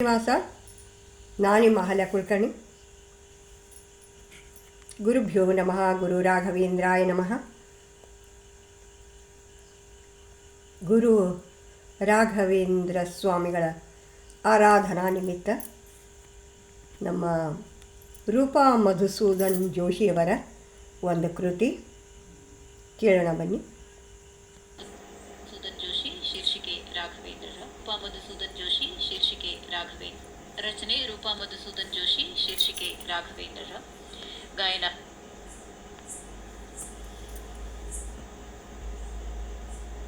ಶ್ರೀನಿವಾಸ ನಾನಿ ಹಲ ಕುಲಕರ್ಣಿ. ಗುರುಭ್ಯೋ ನಮಃ, ಗುರು ರಾಘವೇಂದ್ರಾಯ ನಮಃ. ಗುರು ರಾಘವೇಂದ್ರ ಸ್ವಾಮಿಗಳ ಆರಾಧನಾ ನಿಮಿತ್ತ ನಮ್ಮ ರೂಪಾ ಮಧುಸೂದನ್ ಜೋಶಿಯವರ ಒಂದು ಕೃತಿ ಕೇಳೋಣ ಬನ್ನಿ ಮಧುಸೂದನ್ ಜೋಶಿ ಶೀರ್ಷಿಕೆ ರಾಘವೇಂದ್ರ ರೂಪಾ ಮಧುಸೂದನ್ ಜೋಶಿ, ಶೀರ್ಷಿಕೆ ರಾಘವೇಂದ್ರ. ರಚನೆ ರೂಪಾ ಮಧುಸೂದನ್ ಜೋಶಿ, ಶೀರ್ಷಿಕೆ ರಾಘವೇಂದ್ರರ ಗಾಯನ.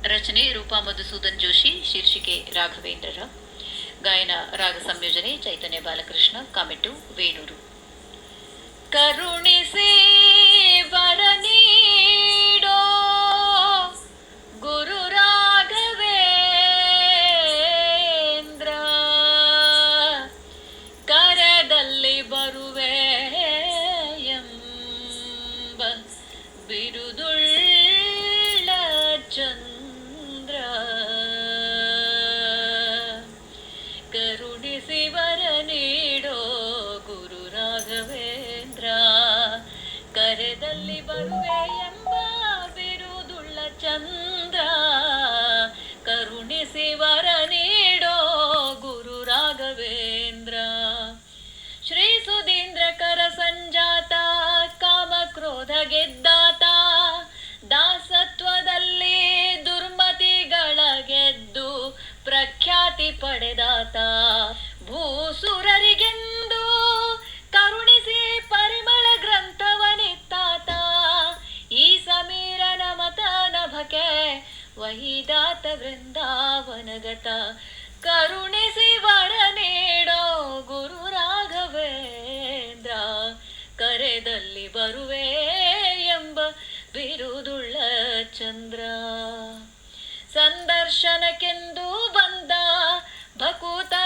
ರಚನೆ ರೂಪಾ ಮಧುಸೂದನ್ ಜೋಶಿ, ಶೀರ್ಷಿಕೆ ರಾಘವೇಂದ್ರರ ಗಾಯನ ರಾಗ ಸಂಯೋಜನೆ ಚೈತನ್ಯ ಬಾಲಕೃಷ್ಣ, ಕಾಮೆಟ್ಟು ವೇಣೂರು. ಕರುಣಿಸಿ ಬರುವೆ ಎಂಬ ಬಿರುದುಳ್ಳ ಚಂದ್ರ. ಕರುಣಿಸಿ ವರ ನೀಡೋ ಗುರು ರಾಘವೇಂದ್ರ. ಶ್ರೀ ಸುಧೀಂದ್ರ ಕರ ಸಂಜಾತ, ಕಾಮ ಕ್ರೋಧ ಗೆದ್ದಾತ. ದಾಸತ್ವದಲ್ಲಿ ದುರ್ಮತಿಗಳ ಗೆದ್ದು ಪ್ರಖ್ಯಾತಿ ಪಡೆದಾತ. ವಹಿದಾತ ವೃಂದಾವನಗತ ಕರುಣಿಸಿ ವರ ನೀಡೋ ಗುರು ರಾಘವೇಂದ್ರ ಕರೆದಲ್ಲಿ ಬರುವೆ ಎಂಬ ಬಿರುದುಳ್ಳ ಚಂದ್ರ ಸಂದರ್ಶನಕ್ಕೆಂದು ಬಂದ ಭಕೂತರ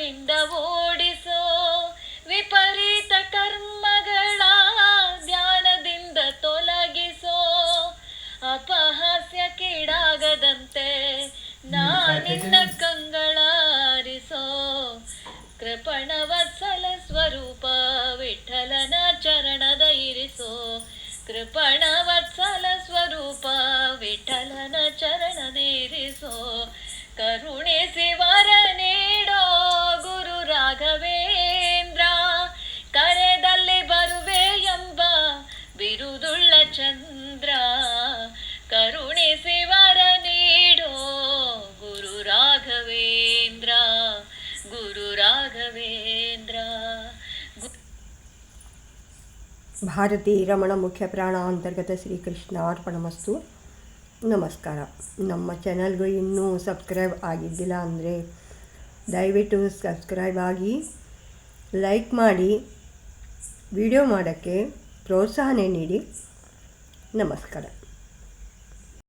ಜಪದಿಂದ ಓಡಿಸೋ ವಿಪರೀತ ಕರ್ಮಗಳ ಧ್ಯಾನದಿಂದ ತೊಲಗಿಸೋ ಅಪಹಾಸ್ಯಕ್ಕೀಡಾಗದಂತೆ ನಾನಿನ್ನ ಕಂಗಳಾರಿಸೋ ಕೃಪಣವತ್ಸಲ ಸ್ವರೂಪ ವಿಠಲನ ಚರಣದ ಇರಿಸೋ ಕೃಪಣವತ್ಸಲ ಸ್ವರೂಪ ವಿಠಲನ ಚರಣದಿರಿಸೋ ಕರುಣಿಸಿ ಭಾರತೀ ರಮಣ ಮುಖ್ಯ ಪ್ರಾಣ ಅಂತರ್ಗತ ಶ್ರೀಕೃಷ್ಣ ಅರ್ಪಣಮಸ್ತು. ನಮಸ್ಕಾರ. ನಮ್ಮ ಚಾನಲ್ಗೂ ಇನ್ನೂ ಸಬ್ಸ್ಕ್ರೈಬ್ ಆಗಿದ್ದಿಲ್ಲ ಅಂದರೆ ದಯವಿಟ್ಟು ಸಬ್ಸ್ಕ್ರೈಬ್ ಆಗಿ, ಲೈಕ್ ಮಾಡಿ, ವಿಡಿಯೋ ಮಾಡೋಕ್ಕೆ ಪ್ರೋತ್ಸಾಹನೆ ನೀಡಿ. ನಮಸ್ಕಾರ.